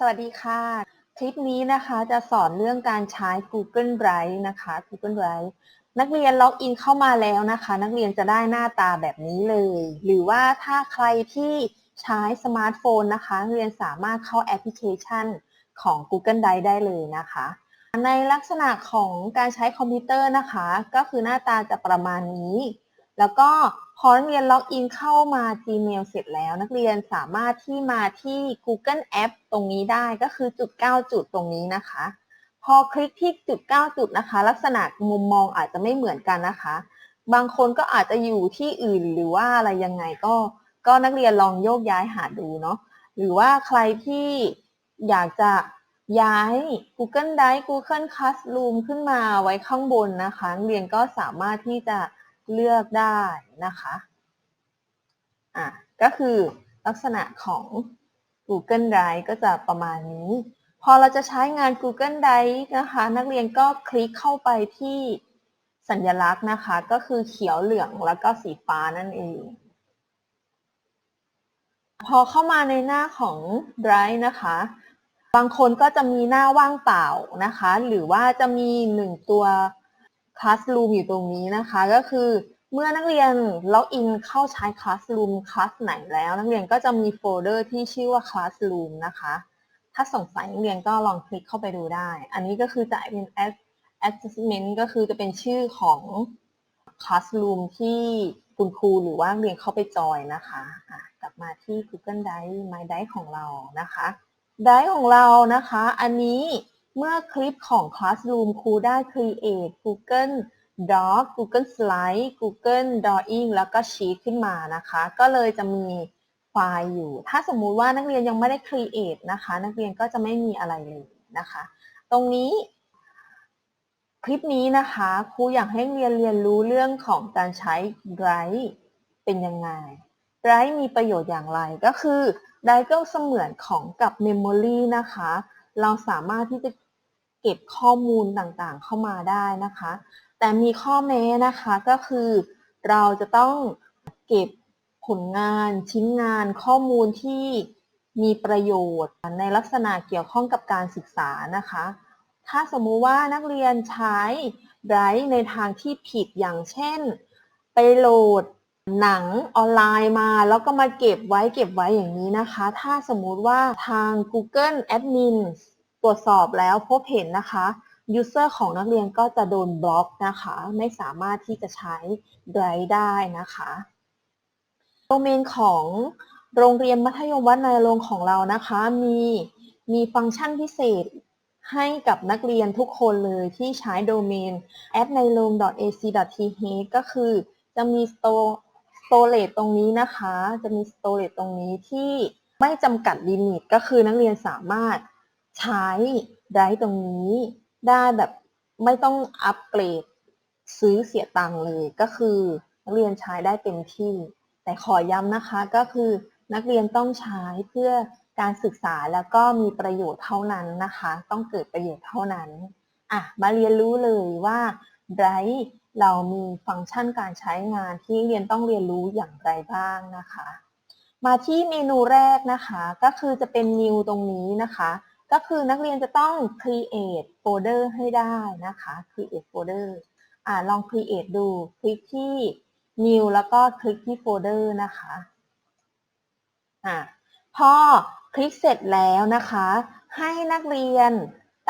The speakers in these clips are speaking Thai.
สวัสดีค่ะ คลิปนี้นะคะจะสอนเรื่องการใช้ Google Drive นะคะ Google Drive นักเรียนล็อกอินเข้ามาแล้วนะคะ นักเรียนจะได้หน้าตาแบบนี้เลย หรือว่าถ้าใครที่ใช้สมาร์ทโฟนนะคะนักเรียนสามารถเข้าแอปพลิเคชันของ Google Drive ได้เลยนะคะ ในลักษณะของการใช้คอมพิวเตอร์นะคะ ก็คือหน้าตาจะประมาณนี้ แล้วก็พอนักเรียนล็อกอินเข้ามา Gmail เสร็จแล้ว นักเรียนสามารถที่มาที่ Google App ตรงนี้ได้ก็คือจุด 9 จุดตรงนี้นะคะ พอคลิกที่จุด 9 จุดนะคะ ลักษณะมุมมองอาจจะไม่เหมือนกันนะคะ บางคนก็อาจจะอยู่ที่อื่นหรือว่าอะไรยังไงก็ ก็นักเรียนลองโยกย้ายหาดูเนาะหรือว่าใครที่อยากจะย้าย Google Drive Google Classroom ขึ้นมาไว้ข้างบนนะคะนักเรียนก็สามารถที่จะ เลือกได้นะคะอะก็คือลักษณะของ Google Drive ก็จะประมาณนี้ พอเราจะใช้งาน Google Drive นะคะ นักเรียนก็คลิกเข้าไปที่สัญลักษณ์นะคะ ก็คือเขียวเหลืองแล้วก็สีฟ้านั่นเอง พอเข้ามาในหน้าของ Drive นะคะ บางคนก็จะมีหน้าว่างเปล่านะคะ หรือว่าจะมีหนึ่งตัว Classroom อยู่ตรงนี้นะคะ ก็คือเมื่อนักเรียนล็อกอินเข้าใช้ Classroom คลาสไหนแล้ว นักเรียนก็จะมีโฟลเดอร์ที่ชื่อว่า Classroom นะคะ ถ้าสงสัยนักเรียนก็ลองคลิกเข้าไปดูได้ อันนี้ก็คือจะเป็น Assessment ก็คือจะเป็นชื่อของ Classroom ที่คุณครูหรือว่าเรียนเข้าไปจอยนะคะะกลับมาที่ Google Drive My Drive ของเรานะคะ Drive ของเรานะคะ อันนี้ เมื่อคลิปของ Classroom ครูได้ create Google Doc Google Slide Google Drawing แล้วก็ Sheet ขึ้นมานะคะ ก็เลยจะมีไฟล์อยู่ ถ้าสมมุติว่านักเรียนยังไม่ได้ create นะคะ นักเรียนก็จะไม่มีอะไรเลยนะคะ ตรงนี้ คลิปนี้นะคะครูอยากให้เรียนเรียนรู้เรื่องของการใช้ Drive เป็นยังไง Drive มีประโยชน์อย่างไรก็คือ Drive ก็เสมือนของกับ Memory นะคะเราสามารถที่จะ เก็บข้อมูลต่างๆ เข้ามาได้นะคะ แต่มีข้อแม้นะคะก็คือเราจะต้องเก็บผลงานชิ้นงานข้อมูลที่มีประโยชน์ในลักษณะเกี่ยวข้องกับการศึกษานะคะ ถ้าสมมุติว่านักเรียนใช้ไรฟ์ในทางที่ผิดอย่างเช่น ไปโหลดหนังออนไลน์มา แล้วก็มาเก็บไว้เก็บไว้อย่างนี้นะคะ ถ้าสมมุติว่าทาง Google Admin รวจสอบแล้วพบเห็นนะคะ User ของนักเรียนก็จะโดนบล็อกนะคะ ไม่สามารถที่จะใช้ Drive ได้นะคะโดเมนของโรงเรียนมัธยมวัดนายรงของเรานะคะ มีมีฟังก์ชันพิเศษให้กับนักเรียนทุกคนเลยที่ใช้โดเมน a d n a i r o n ac.th ก็คือจะมี store storage ตรงนี้นะคะ จะมี storage ตรงนี้ที่ไม่จำกัดลิมิตก็คือนักเรียนสามารถ ใช้ได้ตรงนี้ได้แบบไม่ต้องอัปเกรด ซื้อเสียตังค์เลยก็คือนักเรียนใช้ได้เต็มที่ แต่ขอย้ำนะคะก็คือนักเรียนต้องใช้เพื่อการศึกษาแล้วก็มีประโยชน์เท่านั้นนะคะ ต้องเกิดประโยชน์เท่านั้นอะมาเรียนรู้เลยว่า Drive เรามีฟังก์ชันการใช้งานที่เรียนต้องเรียนรู้อย่างไรบ้างนะคะ มาที่เมนูแรกนะคะ ก็คือจะเป็น New ตรงนี้นะคะ ก็คือนักเรียนจะต้อง create folder ให้ได้นะคะ create folder อ่าลอง create ดู คลิกที่ new แล้วก็คลิกที่ folder นะคะอ่าพอคลิกเสร็จแล้วนะคะ ให้นักเรียน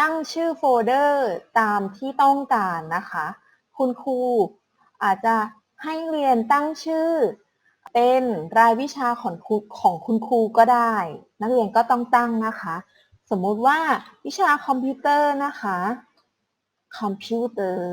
ตั้งชื่อโฟลเดอร์ตามที่ต้องการนะคะ คุณครูอาจจะให้เรียนตั้งชื่อ เป็นรายวิชาของของคุณครูก็ได้ นักเรียนก็ต้องตั้งนะคะ สมมุติว่าวิชาคอมพิวเตอร์นะคะคอมพิวเตอร์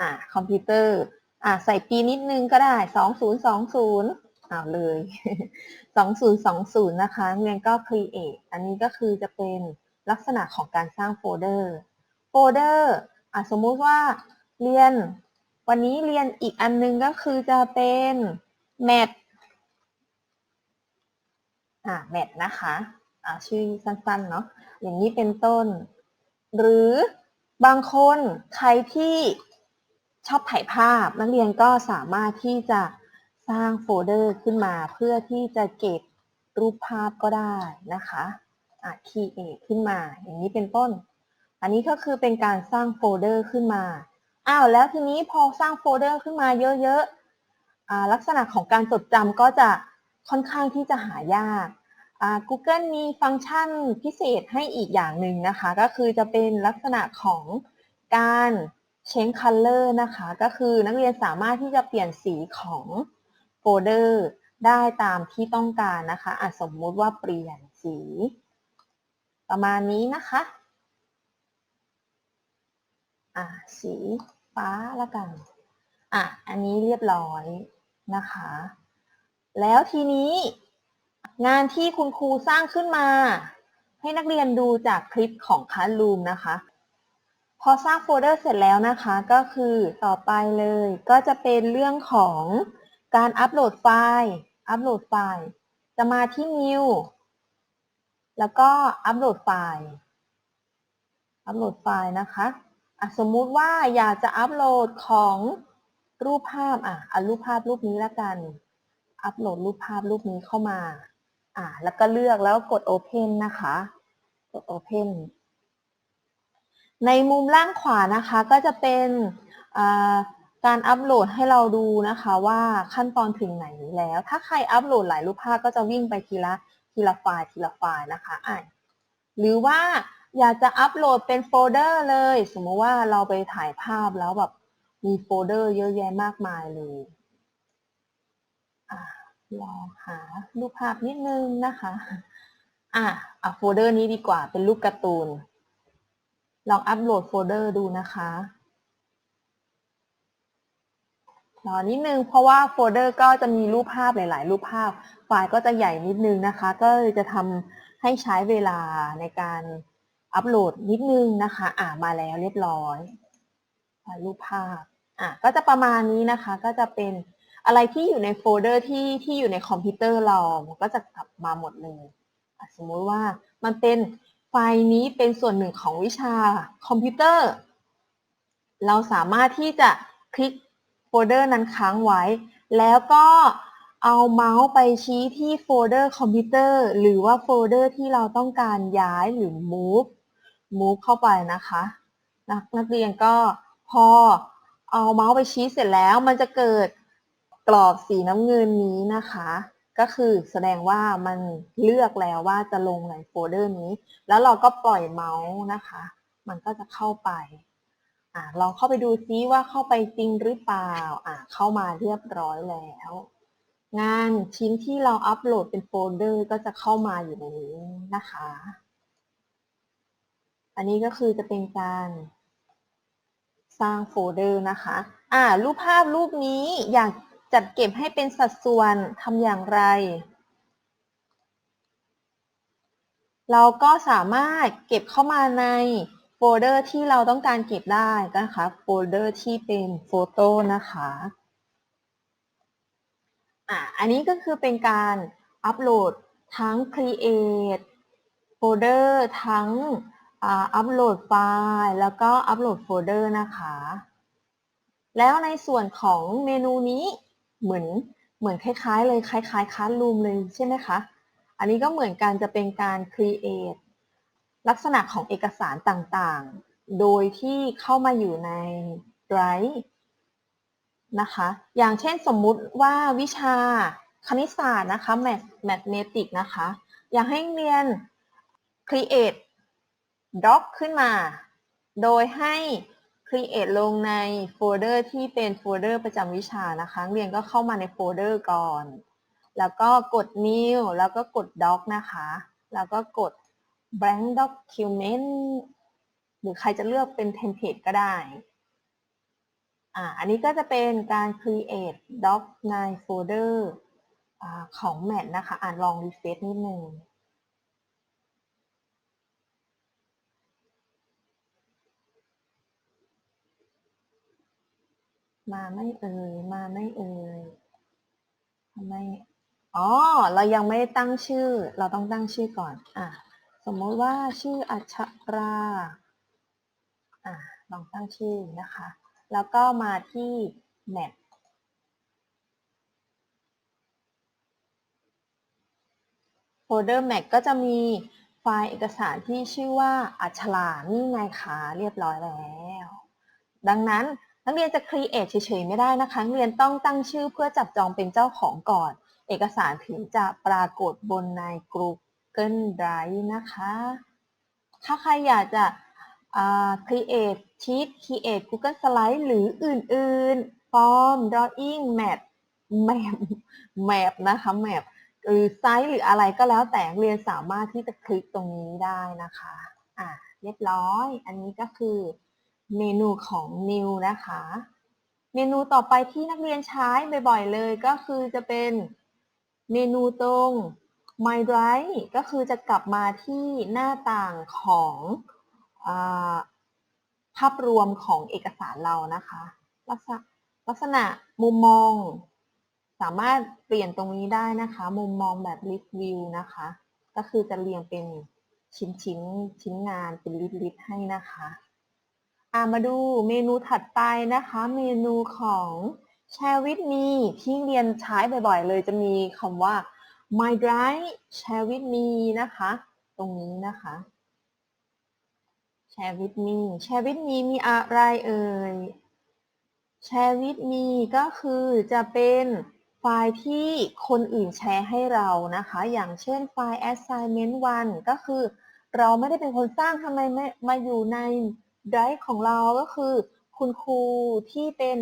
อ่าคอมพิวเตอร์อ่าใส่ปีนิดนึงก็ได้2020เอาเลย2020นย์สองศูนย์นะคะเรียนก็ create อันนี้ก็คือจะเป็นลักษณะของการสร้างโฟลเดอร์โฟลเดอร์อ่าสมมุติว่าเรียน วันนี้เรียนอีกอันนึงก็คือจะเป็น Math อ่า Math นะคะ ชื่อสั้นๆเนาะอย่างนี้เป็นต้น หรือบางคนใครที่ชอบถ่ายภาพ นักเรียนก็สามารถที่จะสร้างโฟลเดอร์ขึ้นมาเพื่อที่จะเก็บรูปภาพก็ได้นะคะอะ create ขึ้นมา อย่างนี้เป็นต้น อันนี้ก็คือเป็นการสร้างโฟลเดอร์ขึ้นมา อ้าว แล้วทีนี้พอสร้างโฟลเดอร์ขึ้นมาเยอะๆอ่าลักษณะของการจดจำก็จะค่อนข้างที่จะหายาก Google มีฟังก์ชันพิเศษให้อีกอย่างหนึ่งนะคะ ก็คือจะเป็นลักษณะของการ change color นะคะ ก็คือนักเรียนสามารถที่จะเปลี่ยนสีของโฟลเดอร์ได้ตามที่ต้องการนะคะอะสมมุติว่าเปลี่ยนสี ประมาณนี้นะคะอะสีฟ้าละกันอะอันนี้เรียบร้อยนะคะ แล้วทีนี้ งานที่คุณครูสร้างขึ้นมา ให้นักเรียนดูจากคลิปของ Classroom นะคะ พอสร้างโฟลเดอร์เสร็จแล้วนะคะ ก็คือต่อไปเลย ก็จะเป็นเรื่องของการอัปโหลดไฟล์ อัปโหลดไฟล์ จะมาที่ New แล้วก็อัปโหลดไฟล์ อัปโหลดไฟล์นะคะะสมมุติว่าอยากจะอัปโหลดของรูปภาพอะเอารูปภาพรูปนี้ละกัน อัปโหลดรูปภาพรูปนี้เข้ามา อะแล้วก็เลือกแล้วกด Open นะคะ กด Open ในมุมล่างขวานะคะก็จะเป็นการอัปโหลดให้เราดูนะคะว่าขั้นตอนถึงไหนแล้ว ถ้าใครอัปโหลดหลายรูปภาพก็จะวิ่งไปทีละทีละไฟล์ทีละไฟล์นะคะอะหรือว่าอยากจะอัปโหลดเป็นโฟลเดอร์เลย สมมติว่าเราไปถ่ายภาพแล้วแบบมีโฟลเดอร์เยอะแยะมากมายเลย ลองหารูปภาพนิดนึงนะคะ อะอะโฟลเดอร์นี้ดีกว่าเป็นรูปการ์ตูน ลองอัปโหลดโฟลเดอร์ดูนะคะรอนิดนึงเพราะว่าโฟลเดอร์ก็จะมีรูปภาพหลาย ๆ รูปภาพ ไฟล์ก็จะใหญ่นิดนึงนะคะ ก็เลยจะทำให้ใช้เวลาในการอัปโหลดนิดนึงนะคะ อ่ามาแล้วเรียบร้อยรูปภาพ อะก็จะประมาณนี้นะคะ ก็จะเป็น อะไรที่อยู่ในโฟลเดอร์ที่ที่อยู่ในคอมพิวเตอร์เรา มันก็จะกลับมาหมดเลยสมมุติว่ามันเป็นไฟล์นี้เป็นส่วนหนึ่งของวิชาคอมพิวเตอร์ เราสามารถที่จะคลิกโฟลเดอร์นั้นค้างไว้ แล้วก็เอาเมาส์ไปชี้ที่โฟลเดอร์คอมพิวเตอร์หรือว่าโฟลเดอร์ที่เราต้องการย้ายหรือ move move เข้าไปนะคะนักนักเรียนก็พอเอาเมาส์ไปชี้เสร็จแล้วมันจะเกิด กรอบสีน้ำเงินนี้นะคะ ก็คือแสดงว่ามันเลือกแล้วว่าจะลงในโฟลเดอร์นี้ แล้วเราก็ปล่อยเมาส์นะคะ มันก็จะเข้าไปอ่าลองเข้าไปดูซิว่าเข้าไปจริงหรือเปล่าอ่าเข้ามาเรียบร้อยแล้ว งานชิ้นที่เราอัปโหลดเป็นโฟลเดอร์ก็จะเข้ามาอยู่ในนี้นะคะ อันนี้ก็คือจะเป็นการสร้างโฟลเดอร์นะคะ อ่า รูปภาพรูปนี้อยาก จัดเก็บให้เป็นสัดส่วนทำอย่างไร เราก็สามารถเก็บเข้ามาในโฟลเดอร์ที่เราต้องการเก็บได้นะคะโฟลเดอร์ที่เป็นโฟโต้นะคะอ่าอันนี้ก็คือเป็นการอัปโหลดทั้ง create โฟลเดอร์ทั้งอัปโหลดไฟล์แล้วก็อัปโหลดโฟลเดอร์นะคะ แล้วในส่วนของเมนูนี้ เหมือนเหมือนคล้ายๆ เลยคล้ายๆคัสลูมเลยใช่ไหมคะ อันนี้ก็เหมือนกันจะเป็นการ create ลักษณะของเอกสารต่างๆ โดยที่เข้ามาอยู่ใน Drive นะคะ อย่างเช่นสมมุติว่าวิชาคณิตศาสตร์นะคะ Mathematics นะคะ อยากให้เรียน create doc ขึ้นมา โดยให้ create ลงในโฟลเดอร์ที่เป็นโฟลเดอร์ประจำวิชานะคะเรียนก็เข้ามาในโฟลเดอร์ก่อน แล้วก็กด new แล้วก็กด doc นะคะ แล้วก็กด blank document หรือใครจะเลือกเป็น template ก็ได้อ่าอันนี้ก็จะเป็นการ create doc ในโฟลเดอร์ของ Mat นะคะ อ่านลอง refresh นิดนึง มาไม่เอ่ย มาไม่เอ่ยทำไมอ๋อ เรายังไม่ได้ตั้งชื่อ เราต้องตั้งชื่อก่อน อะ สมมติว่าชื่ออัชรา อะ ลองตั้งชื่อนะคะ แล้วก็มาที่ Map โฟลเดอร์ Mac ก็จะมีไฟล์เอกสารที่ชื่อว่าอัชลานี่ไงคะเรียบร้อยแล้ว ดังนั้น นักเรียนจะ create เฉยๆไม่ได้นะคะนักเรียนต้องตั้งชื่อเพื่อจับจองเป็นเจ้าของก่อน เอกสารถึงจะปรากฏบนใน Google Drive นะคะ ถ้าใครอยากจะ create sheet create Google Slide หรืออื่นๆ form drawing map map map นะคะ map หรือไซต์หรืออะไรก็แล้วแต่เรียนสามารถที่จะคลิกตรงนี้ได้นะคะ อะเรียบร้อย อันนี้ก็คือ เมนูของ new นะคะ เมนูต่อไปที่นักเรียนใช้บ่อยๆเลยก็คือจะเป็นเมนูตรง My Drive ก็คือจะกลับมาที่หน้าต่างของอภาพรวมของเอกสารเรานะคะ ลักษณะลักษณะมุมมอง สามารถเปลี่ยนตรงนี้ได้นะคะ มุมมองแบบ list view นะคะ ก็คือจะเรียงเป็นชิ้นชิ้นๆชิ้นงานเป็นลิสต์ลิสต์ให้นะคะ อ่ามาดูเมนูถัดไปนะคะ เมนูของ Share with me ที่เรียนใช้บ่อยๆ เลยจะมีคำว่า My Drive Share with me นะคะ ตรงนี้นะคะ Share with me Share with me มีอะไรเอ่ย Share with me ก็คือจะเป็นไฟล์ที่คนอื่นแชร์ให้เรานะคะ อย่างเช่นไฟล์ assignment 1 ก็คือเราไม่ได้เป็นคนสร้างทำไมไม่มาอยู่ใน Drive ของเราก็คือ คุณครูที่เป็น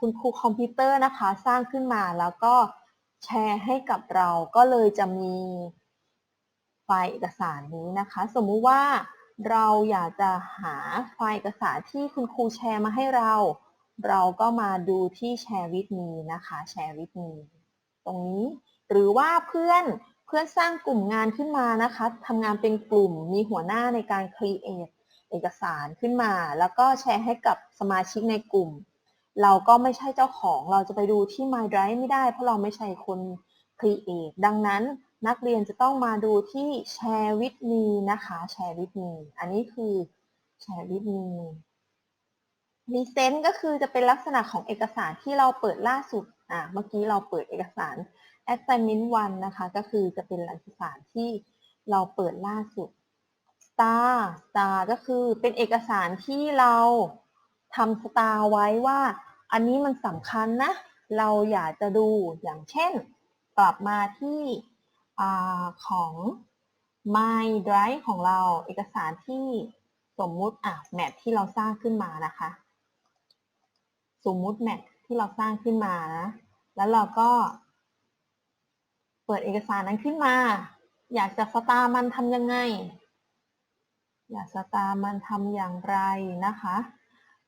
คุณครูคอมพิวเตอร์นะคะ สร้างขึ้นมาแล้วก็แชร์ให้กับเราก็เลยจะมีไฟล์เอกสารนี้นะคะ สมมุติว่าเราอยากจะหาไฟล์เอกสารที่คุณครูแชร์มาให้เรา เราก็มาดูที่ Share with me นะคะ Share with me ตรงนี้ หรือว่าเพื่อนเพื่อนสร้างกลุ่มงานขึ้นมานะคะทำงานเป็นกลุ่มมีหัวหน้าในการ create เอกสารขึ้นมา แล้วก็แชร์ให้กับสมาชิกในกลุ่ม เราก็ไม่ใช่เจ้าของเราจะไปดูที่ My Drive ไม่ได้ เพราะเราไม่ใช่คน create ดังนั้นนักเรียนจะต้องมาดูที่ Share with me นะคะ Share with me อันนี้คือ Share with me Recent ก็คือจะเป็นลักษณะของเอกสารที่เราเปิดล่าสุด อะ เมื่อกี้เราเปิดเอกสาร assignment 1นะคะ ก็คือจะเป็นเอกสารที่เราเปิดล่าสุด star star ก็คือเป็นเอกสารที่เราทำ star ไว้ว่า อันนี้มันสำคัญนะ เราอยากจะดูอย่างเช่น กลับมาที่อของ My Drive ของเราเอกสารที่สมมุติอะแมปที่เราสร้างขึ้นมานะคะ สมมุติแมปที่เราสร้างขึ้นมานะแล้วเราก็ เปิดเอกสารนั้นขึ้นมา อยากจะสตาร์มันทำยังไง อยาสตาร์มันทำอย่างไรนะคะ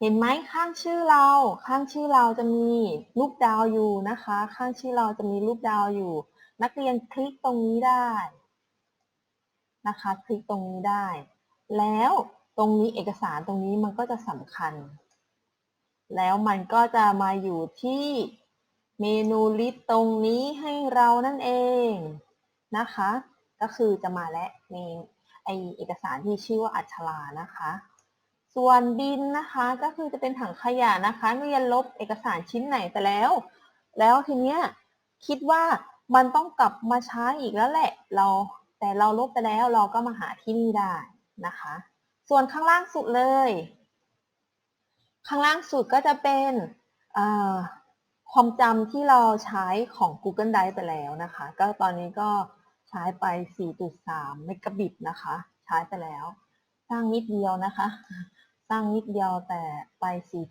เห็นไหมข้างชื่อเรา ข้างชื่อเราจะมีรูปดาวอยู่นะคะ ข้างชื่อเราจะมีรูปดาวอยู่ นักเรียนคลิกตรงนี้ได้นะคะ คลิกตรงนี้ได้ แล้วตรงนี้เอกสารตรงนี้มันก็จะสำคัญ แล้วมันก็จะมาอยู่ที่เมนูลิสต์ตรงนี้ให้เรานั่นเองนะคะ ก็คือจะมาและใน ไอเอกสารที่ชื่อว่าอัชรานะคะ ส่วนบินนะคะก็คือจะเป็นถังขยะนะคะเรียนลบเอกสารชิ้นไหนไปแล้ว แล้วทีเนี้ยคิดว่ามันต้องกลับมาใช้อีกแล้วแหละ เราแต่เราลบไปแล้วเราก็มาหาที่นี่ได้นะคะ ส่วนข้างล่างสุดเลย ข้างล่างสุดก็จะเป็นความจำที่เราใช้ของ Google Drive ไปแล้วนะคะ ก็ตอนนี้ก็ ใช้ไป 4.3 เมกะบิตนะคะ ใช้ไปแล้ว สร้างนิดเดียวนะคะ สร้างนิดเดียวแต่ไป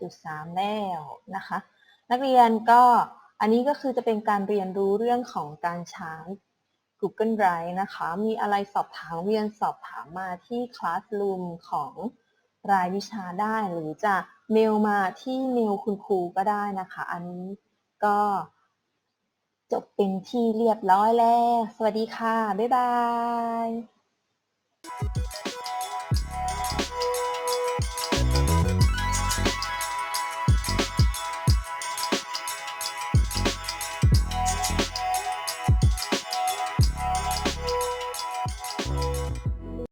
4.3 แล้วนะคะ นักเรียนก็อันนี้ก็คือจะเป็นการเรียนรู้เรื่องของการใช้ Google Drive นะคะ มีอะไรสอบถามเรียนสอบถามมาที่ Classroom ของรายวิชาได้หรือจะเมลมาที่เมลคุณครูก็ได้นะคะ อันนี้ก็ จบเป็นที่เรียบร้อยแล้ว สวัสดีค่ะ บ๊ายบาย